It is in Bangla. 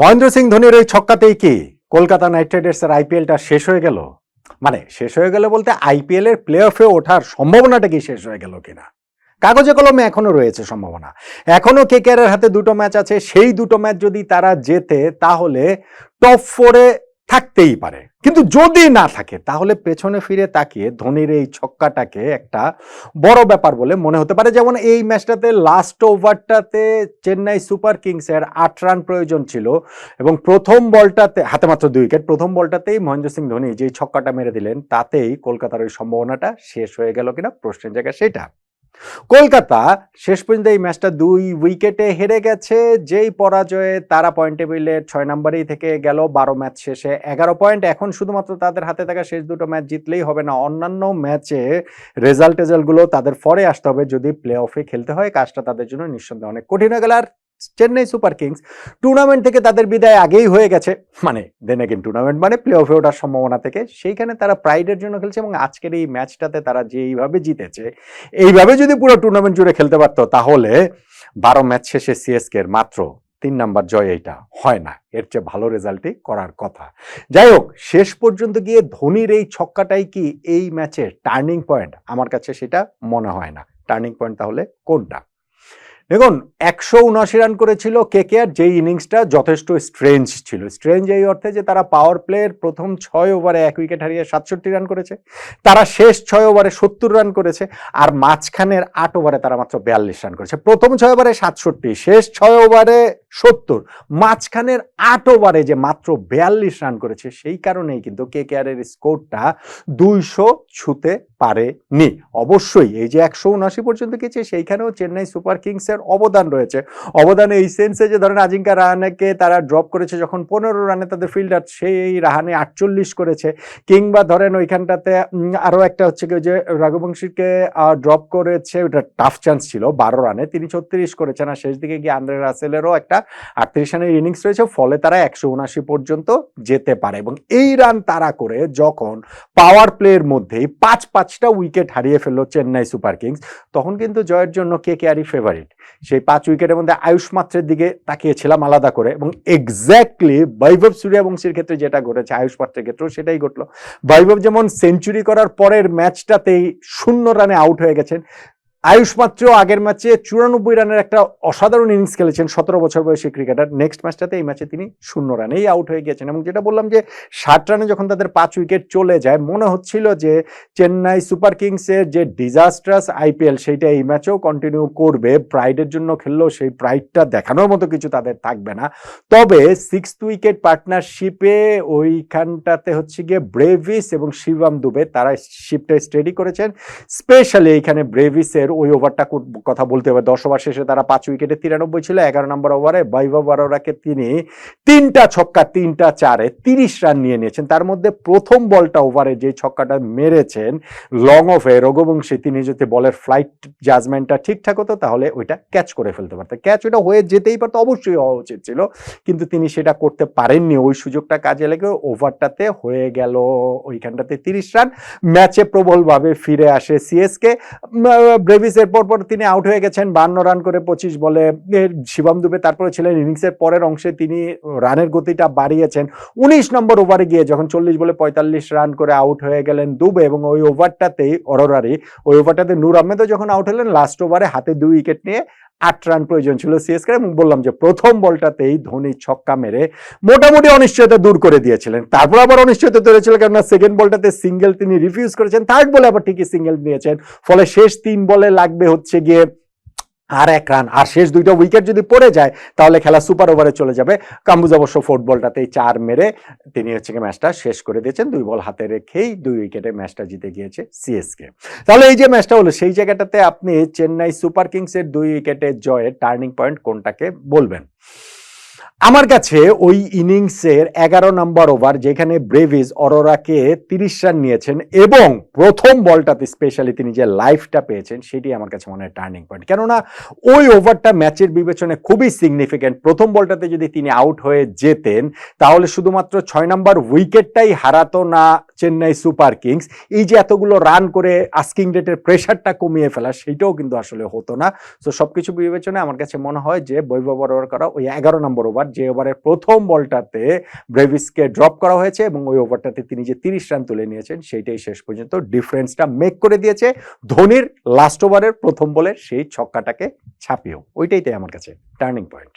মহেন্দ্র সিং ধোনির ওই ছক্কাতেই কি কলকাতা নাইট রাইডার্সের আইপিএলটা শেষ হয়ে গেল? মানে শেষ হয়ে গেল বলতে আইপিএলের প্লে অফে ওঠার সম্ভাবনাটা কি শেষ হয়ে গেল কিনা? কাগজে কলমে এখনও রয়েছে সম্ভাবনা। এখনও কেকেআরের হাতে দুটো ম্যাচ আছে, সেই দুটো ম্যাচ যদি তারা জেতে, তাহলে টপ ফোরে থাকতেই পারে। কিন্তু যদি না থাকে, তাহলে পেছনে ফিরে তাকিয়ে ধোনির এই ছক্কাটাকে একটা বড় ব্যাপার বলে মনে হতে পারে। যেমন এই ম্যাচটাতে লাস্ট ওভারটাতে চেন্নাই সুপার কিংসের আট রান প্রয়োজন ছিল এবং প্রথম বলটাতে, হাতে মাত্র দুই উইকেট, প্রথম বলটাতেই মহেন্দ্র সিং ধোনি যেই ছক্কাটা মেরে দিলেন, তাতেই কলকাতার ওই সম্ভাবনাটা শেষ হয়ে গেল কিনা? প্রশ্নের জায়গা সেটা। কলকাতা শেষ পর্যন্ত এই ম্যাচটা দুই উইকেটে হেরে গেছে। যেই পরাজয়ে তারা পয়েন্ট টেবিলের ছয় নম্বরেই থেকে গেল, বারো ম্যাচ শেষে এগারো পয়েন্ট এখন শুধুমাত্র তাদের হাতে থাকা শেষ দুটো ম্যাচ জিতলেই হবে না, অন্যান্য ম্যাচে রেজাল্ট টেজাল্টগুলো তাদের ফরে আসতে হবে। যদি প্লে অফে খেলতে হয়, কাজটা তাদের জন্য নিঃসন্দেহে অনেক কঠিন হয়ে গেল। আর চেন্নাই সুপার কিংস টুর্নামেন্ট থেকে তাদের বিদায় আগেই হয়ে গেছে। মানে দেন এগেন টুর্নামেন্ট মানে প্লে অফে ওঠার সম্ভাবনা থেকে সেইখানে তারা প্রাইডের জন্য খেলছে এবং আজকের এই ম্যাচটাতে তারা যেইভাবে জিতেছে, এইভাবে যদি পুরো টুর্নামেন্ট জুড়ে খেলতে পারতো, তাহলে বারো ম্যাচ শেষে সিএসকে এর মাত্র তিন নাম্বার জয় এইটা হয় না। এর চেয়ে ভালো রেজাল্টই করার কথা। যাই হোক, শেষ পর্যন্ত গিয়ে ধোনির এই ছক্কাটাই কি এই ম্যাচের টার্নিং পয়েন্ট আমার কাছে সেটা মনে হয় না। টার্নিং পয়েন্ট তাহলে কোনটা? দেখুন, একশো উনআশি রান করেছিল কে কে আর যেই ইনিংসটা যথেষ্ট স্ট্রেঞ্জ ছিল। স্ট্রেঞ্জ এই অর্থে যে তারা পাওয়ার প্লেয়ের প্রথম ছয় ওভারে এক উইকেট হারিয়ে সাতষট্টি রান করেছে, তারা শেষ ছয় ওভারে সত্তর রান করেছে, আর মাঝখানের আট ওভারে তারা মাত্র বিয়াল্লিশ রান করেছে। প্রথম ছয় ওভারে সাতষট্টি, শেষ ছয় ওভারে সত্তর। মাঝখানের আট ওভারে যে মাত্র বিয়াল্লিশ রান করেছে, সেই কারণেই কিন্তু কে এর স্কোরটা দুইশো ছুতে পারেনি। অবশ্যই এই যে একশো উনআশি পর্যন্ত গেছে, সেইখানেও চেন্নাই সুপার কিংসের অবদান রয়েছে। অবদানে এই সেন্সে যে ধরেন আজিঙ্কা রাহানেকে তারা ড্রপ করেছে, যখন পনেরো রানে তাদের ফিল্ডার সেই রাহানে আটচল্লিশ করেছে, কিংবা ধরেন ওইখানটাতে আরও একটা হচ্ছে কি যে রাঘুবংশীকে ড্রপ করেছে ওটা টাফ চান্স ছিল, বারো রানে। তিনি ছত্রিশ করেছেন, আর শেষ দিকে গিয়ে আন্দ্রে রাসেলেরও একটা আটত্রিশ রানের ইনিংস রয়েছে, ফলে তারা একশো উনআশি পর্যন্ত যেতে পারে। এবং এই রান তারা করে যখন পাওয়ার প্লের মধ্যেই পাঁচ পাঁচটা উইকেট হারিয়ে ফেলল চেন্নাই সুপার কিংস, তখন কিন্তু জয়ের জন্য কে কে আরই ফেভারিট সেই পাঁচ উইকেটের মধ্যে আয়ুষ মাত্রের দিকে তাকিয়েছিলাম আলাদা করে এবং এক্স্যাক্টলি বৈভব সূর্যবংশীর ক্ষেত্রে যেটা ঘটেছে, আয়ুষ পাত্রের ক্ষেত্রেও সেটাই ঘটলো। বৈভব যেমন সেঞ্চুরি করার পরের ম্যাচটাতেই শূন্য রানে আউট হয়ে গেছেন আয়ুষ মাত্র আগের ম্যাচে চুরানব্বই রানের একটা অসাধারণ ইনিংস খেলেছেন, সতেরো বছর বয়সী ক্রিকেটার। নেক্সট ম্যাচটাতে এই ম্যাচে তিনি শূন্য রানেই আউট হয়ে গিয়েছেন। এবং যেটা বললাম যে, ষাট রানে যখন তাদের পাঁচ উইকেট চলে যায়, মনে হচ্ছিল যে, চেন্নাই সুপার কিংসের যে ডিজাস্ট্রাস আইপিএল সেইটা এই ম্যাচেও কন্টিনিউ করবে প্রাইডের জন্য খেললেও সেই প্রাইডটা দেখানোর মতো কিছু তাদের থাকবে না। তবে সিক্স উইকেট পার্টনারশিপে ওইখানটাতে হচ্ছে গিয়ে ব্রেভিস এবং শিবম দুবে, তারা শিপটা স্টেডি করেছেন। স্পেশালি এইখানে ব্রেভিসের ওই ওভারটা কথা বলতে হবে। দশ ওভার শেষে তারা পাঁচ উইকেটে তিরানব্বই ছিল, এগারো নম্বর ওভারে বৈভব আরোরাকে তিনি তিনটা ছক্কা, তিনটা চারে তিরিশ রান নিয়ে নিয়েছেন। তার মধ্যে প্রথম বলটা ওভারে যে ছক্কাটা মেরেছেন লং অফে রঘুবংশী, তিনি যদি বলের ফ্লাইট জাজমেন্টটা ঠিকঠাক হতো, তাহলে ওইটা ক্যাচ করে ফেলতে পারতো ক্যাচ ওটা হয়ে যেতেই পারতো, অবশ্যই হওয়া উচিত ছিল। কিন্তু তিনি সেটা করতে পারেননি। ওই সুযোগটা কাজে লেগে ওভারটাতে হয়ে গেল ওইখানটাতে তিরিশ রান। ম্যাচে প্রবলভাবে ফিরে আসে সিএসকে ব্রেভিসের পর পর তিনি আউট হয়ে গেছেন, বান্ন রান করে পঁচিশ বলে। শিবম দুবে তারপরে ছিলেন ইনিংসের পরের অংশে তিনি রানের গতিটা বাড়িয়েছেন। উনিশ নম্বর ওভারে গিয়ে যখন চল্লিশ বলে পঁয়তাল্লিশ রান করে আউট হয়ে গেলেন দুবে এবং ওই ওভারটাতেই অরোরারি ওই ওভারটাতে নূর আহমেদও যখন আউট হলেন লাস্ট ওভারে হাতে দুই উইকেট নিয়ে আট রান প্রয়োজন ছিল সিএসকে এবং বললাম যে প্রথম বলটাতেই ধোনি ছক্কা মেরে মোটামুটি অনিশ্চয়তা দূর করে দিয়েছিলেন। তারপর আবার অনিশ্চয়তা তৈরি ছিল কেননা সেকেন্ড বলটাতে সিঙ্গেল তিনি রিফিউজ করেছেন থার্ড বলে আবার ঠিকই সিঙ্গেল নিয়েছেন। ফলে শেষ তিন বলে লাগবে হচ্ছে গিয়ে আর এক রান। আর শেষ দুইটা উইকেট যদি পড়ে যায়, তাহলে খেলা সুপার ওভারে চলে যাবে। কাম্বুজ অবশ্য ফুটবলটাতেই চার মেরে তিনি হচ্ছে গিয়ে ম্যাচটা শেষ করে দিয়েছেন। দুই বল হাতে রেখেই দুই উইকেটে ম্যাচটা জিতে গিয়েছে সিএসকে তাহলে এই যে ম্যাচটা হলো, সেই জায়গাটাতে আপনি চেন্নাই সুপার কিংসের দুই উইকেটের জয়ের টার্নিং পয়েন্ট কোনটাকে বলবেন? আমার কাছে ওই ইনিংসের এগারো নম্বর ওভার, যেখানে ব্রেভিস অরোরাকে তিরিশ রান নিয়েছেন এবং প্রথম বলটাতে স্পেশালি তিনি যে লাইফটা পেয়েছেন, সেটি আমার কাছে মনে হয় টার্নিং পয়েন্ট কেননা ওই ওভারটা ম্যাচের বিবেচনে খুবই সিগনিফিক্যান্ট প্রথম বলটাতে যদি তিনি আউট হয়ে যেতেন, তাহলে শুধুমাত্র ছয় নম্বর উইকেটটাই হারাতো না চেন্নাই সুপার কিংস, এই যে এতগুলো রান করে আস্কিং রেটের প্রেশারটা কমিয়ে ফেলা সেটাও কিন্তু আসলে হতো না। তো সবকিছু বিবেচনায় আমার কাছে মনে হয় যে বৈভব ওভার করা ওই এগারো নম্বর ওভার যে ওভারের প্রথম বলটাতে ব্রেভিসকে ড্রপ করা হয়েছে এবং ওই ওভারটাতে তিনি যে তিরিশ রান তুলে নিয়েছেন, সেইটাই শেষ পর্যন্ত ডিফারেন্সটা মেক করে দিয়েছে। ধোনির লাস্ট ওভারের প্রথম বলে সেই ছক্কাটাকে ছাপিয়েও। ওইটাই তাই আমার কাছে টার্নিং পয়েন্ট